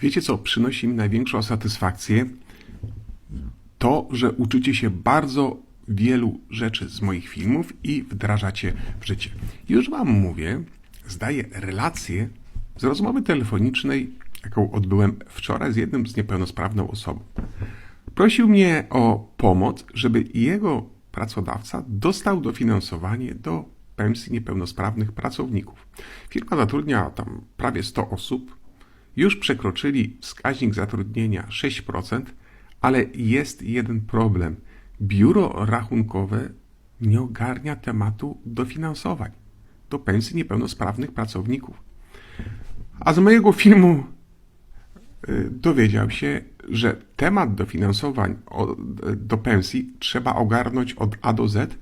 Wiecie co przynosi mi największą satysfakcję? To, że uczycie się bardzo wielu rzeczy z moich filmów i wdrażacie w życie. Już Wam mówię, zdaję relację z rozmowy telefonicznej, jaką odbyłem wczoraj z jednym z niepełnosprawną osobą. Prosił mnie o pomoc, żeby jego pracodawca dostał dofinansowanie do pensji niepełnosprawnych pracowników. Firma zatrudnia tam prawie 100 osób, już przekroczyli wskaźnik zatrudnienia 6%, ale jest jeden problem. Biuro rachunkowe nie ogarnia tematu dofinansowań do pensji niepełnosprawnych pracowników. A z mojego filmu y, dowiedział się, że temat dofinansowań do pensji trzeba ogarnąć od A do Z,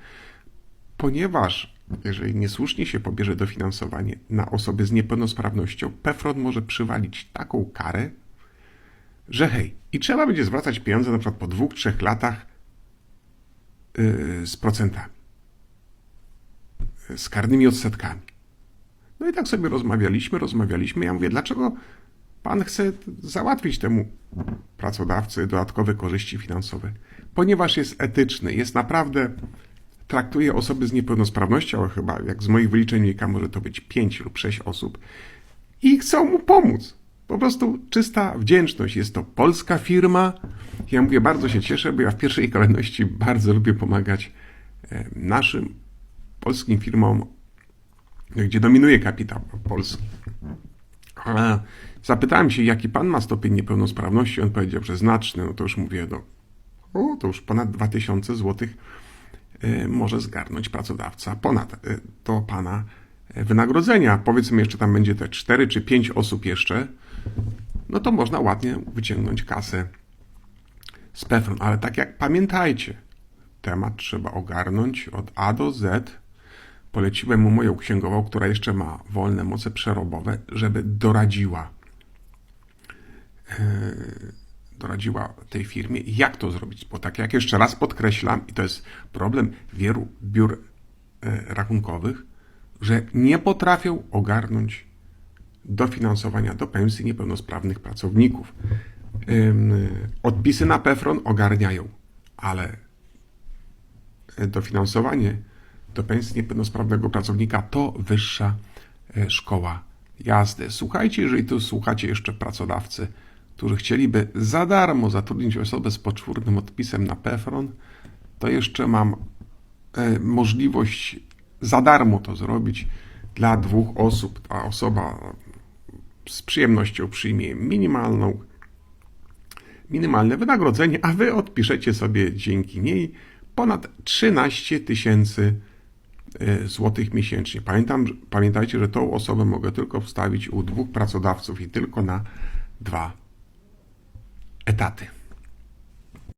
ponieważ jeżeli niesłusznie się pobierze dofinansowanie na osoby z niepełnosprawnością, PFRON może przywalić taką karę, że hej, i trzeba będzie zwracać pieniądze na przykład po dwóch, trzech latach yy, z procentami, z karnymi odsetkami. No i tak sobie rozmawialiśmy, rozmawialiśmy. Ja mówię, dlaczego pan chce załatwić temu pracodawcy dodatkowe korzyści finansowe? Ponieważ jest etyczny, jest naprawdę, traktuje osoby z niepełnosprawnością, chyba jak z moich wyliczeń wynika, może to być pięć lub sześć osób i chcą mu pomóc. Po prostu czysta wdzięczność. Jest to polska firma. Ja mówię, bardzo się cieszę, bo ja w pierwszej kolejności bardzo lubię pomagać e, naszym polskim firmom gdzie dominuje kapitał polski. Zapytałem się, jaki pan ma stopień niepełnosprawności. On powiedział, że znaczny. No to już mówię, no, o, to już ponad 2000 zł może zgarnąć pracodawca ponad to pana e, wynagrodzenia. Powiedzmy, jeszcze tam będzie te 4 czy 5 osób jeszcze, no to można ładnie wyciągnąć kasę z PFRON. Ale tak jak pamiętajcie, temat trzeba ogarnąć od A do Z. Poleciłem mu moją księgową, która jeszcze ma wolne moce przerobowe, żeby doradziła e, doradziła tej firmie, jak to zrobić. Bo tak jak jeszcze raz podkreślam, i to jest problem wielu biur e, rachunkowych, że nie potrafią ogarnąć dofinansowania do pensji niepełnosprawnych pracowników. Odpisy na PFRON ogarniają, ale dofinansowanie do pensji niepełnosprawnego pracownika to wyższa e, szkoła jazdy. Słuchajcie, jeżeli tu słuchacie jeszcze pracodawcy, którzy chcieliby za darmo zatrudnić osobę z poczwórnym odpisem na PFRON, to jeszcze mam e, możliwość za darmo to zrobić dla dwóch osób. Ta osoba z przyjemnością przyjmie minimalną minimalne wynagrodzenie, a wy odpiszecie sobie dzięki niej ponad 13 tysięcy e, złotych miesięcznie. Pamiętam, pamiętajcie, że tą osobę mogę tylko wstawić u dwóch pracodawców i tylko na dwa етати.